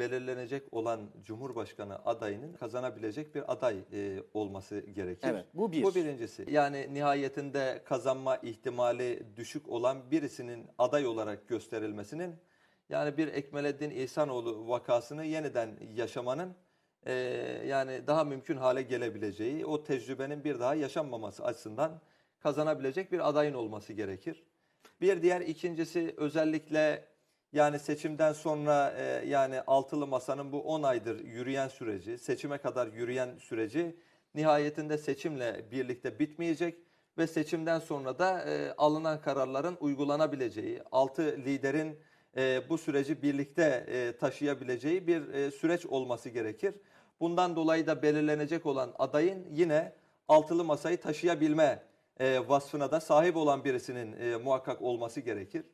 belirlenecek olan Cumhurbaşkanı adayının kazanabilecek bir aday e, olması gerekir. Evet, bu bir. Bu birincisi. Yani nihayetinde kazanma ihtimali düşük olan birisinin aday olarak gösterilmesinin yani bir Ekmeleddin İhsanoğlu vakasını yeniden yaşamanın e, yani daha mümkün hale gelebileceği, o tecrübenin bir daha yaşanmaması açısından kazanabilecek bir adayın olması gerekir. Bir diğer ikincisi özellikle yani seçimden sonra e, yani altılı masanın bu 10 aydır yürüyen süreci, seçime kadar yürüyen süreci nihayetinde seçimle birlikte bitmeyecek ve seçimden sonra da e, alınan kararların uygulanabileceği, altı liderin e, bu süreci birlikte e, taşıyabileceği bir e, süreç olması gerekir. Bundan dolayı da belirlenecek olan adayın yine altılı masayı taşıyabilme e, vasfına da sahip olan birisinin e, muhakkak olması gerekir.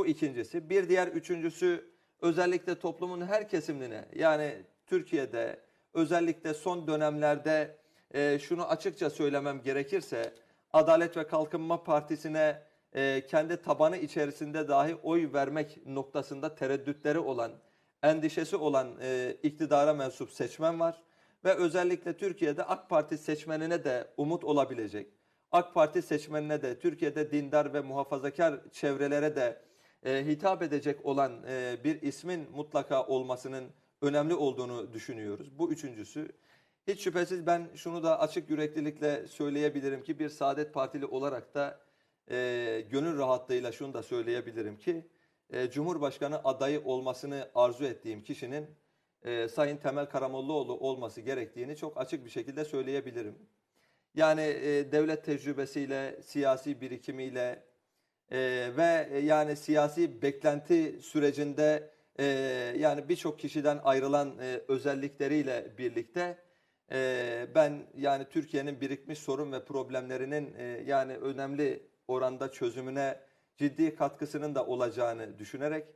Bu ikincisi. Bir diğer üçüncüsü özellikle toplumun her kesimine yani Türkiye'de özellikle son dönemlerde e, şunu açıkça söylemem gerekirse Adalet ve Kalkınma Partisi'ne e, kendi tabanı içerisinde dahi oy vermek noktasında tereddütleri olan, endişesi olan e, iktidara mensup seçmen var. Ve özellikle Türkiye'de AK Parti seçmenine de umut olabilecek, AK Parti seçmenine de Türkiye'de dindar ve muhafazakar çevrelere de e, hitap edecek olan e, bir ismin mutlaka olmasının önemli olduğunu düşünüyoruz. Bu üçüncüsü. Hiç şüphesiz ben şunu da açık yüreklilikle söyleyebilirim ki bir Saadet Partili olarak da e, gönül rahatlığıyla şunu da söyleyebilirim ki e, Cumhurbaşkanı adayı olmasını arzu ettiğim kişinin e, Sayın Temel Karamollaoğlu olması gerektiğini çok açık bir şekilde söyleyebilirim. Yani e, devlet tecrübesiyle, siyasi birikimiyle e, ve yani siyasi beklenti sürecinde e, yani birçok kişiden ayrılan e, özellikleriyle birlikte e, ben yani Türkiye'nin birikmiş sorun ve problemlerinin e, yani önemli oranda çözümüne ciddi katkısının da olacağını düşünerek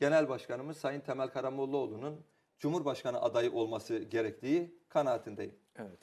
Genel Başkanımız Sayın Temel Karamollaoğlu'nun Cumhurbaşkanı adayı olması gerektiği kanaatindeyim. Evet.